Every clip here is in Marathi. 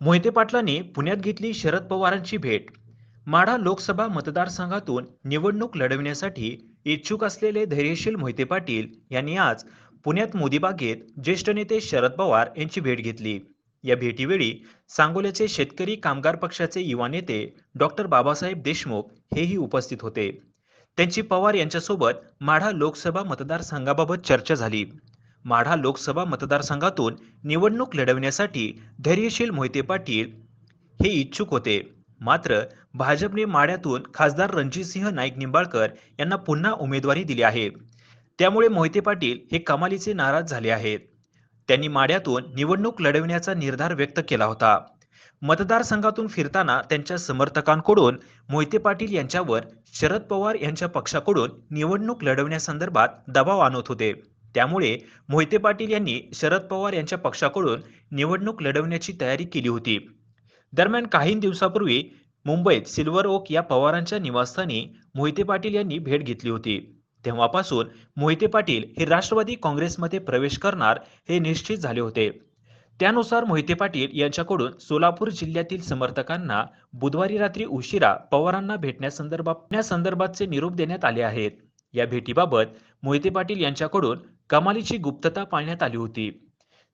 मोहिते पाटलांनी पुण्यात घेतली शरद पवारांची भेट. माढा लोकसभा मतदारसंघातून निवडणूक लढविण्यासाठी इच्छुक असलेले धैर्यशील मोहिते पाटील यांनी आज पुण्यात मोदीबागेत ज्येष्ठ नेते शरद पवार यांची भेट घेतली. या भेटीवेळी सांगोल्याचे शेतकरी कामगार पक्षाचे युवा नेते डॉक्टर बाबासाहेब देशमुख हेही उपस्थित होते. त्यांची पवार यांच्यासोबत माढा लोकसभा मतदारसंघाबाबत चर्चा झाली. माढा लोकसभा मतदारसंघातून निवडणूक लढवण्यासाठी धैर्यशील मोहिते पाटील हे इच्छुक होते. मात्र भाजपने माढ्यातून खासदार रणजितसिंह नाईक निंबाळकर यांना पुन्हा उमेदवारी दिली आहे. त्यामुळे मोहिते पाटील हे कमालीचे नाराज झाले आहेत. त्यांनी माढ्यातून निवडणूक लढवण्याचा निर्धार व्यक्त केला होता. मतदारसंघातून फिरताना त्यांच्या समर्थकांकडून मोहिते पाटील यांच्यावर शरद पवार यांच्या पक्षाकडून निवडणूक लढवण्यासंदर्भात दबाव आणत होते. त्यामुळे मोहिते पाटील यांनी शरद पवार यांच्या पक्षाकडून निवडणूक लढवण्याची तयारी केली होती. दरम्यान काही दिवसापूर्वी मुंबईत सिल्वर ओक या पवारांच्या निवासस्थानी मोहिते पाटील यांनी भेट घेतली होती. तेव्हापासून मोहिते पाटील हे राष्ट्रवादी काँग्रेसमध्ये प्रवेश करणार हे निश्चित झाले होते. त्यानुसार मोहिते पाटील यांच्याकडून सोलापूर जिल्ह्यातील समर्थकांना बुधवारी रात्री उशिरा पवारांना भेटण्यासंदर्भात संदर्भातचे निरोप देण्यात आले आहेत. या भेटीबाबत मोहिते पाटील यांच्याकडून कमालीची गुप्तता पाळण्यात आली होती.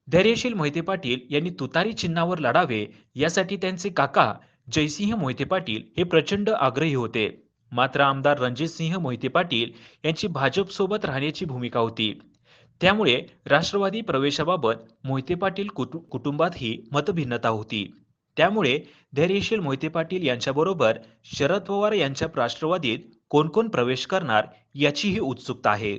धैर्यशील मोहिते पाटील यांनी तुतारी चिन्हावर लढावे यासाठी त्यांचे काका जयसिंह मोहिते पाटील हे प्रचंड आग्रही होते. मात्र आमदार रणजितसिंह मोहिते पाटील यांची भाजपसोबत राहण्याची भूमिका होती. त्यामुळे राष्ट्रवादी प्रवेशाबाबत मोहिते पाटील कुटु कुटुंबातही मतभिन्नता होती. त्यामुळे धैर्यशील मोहिते पाटील यांच्याबरोबर शरद पवार यांच्या राष्ट्रवादीत कोण कोण प्रवेश करणार याचीही उत्सुकता आहे.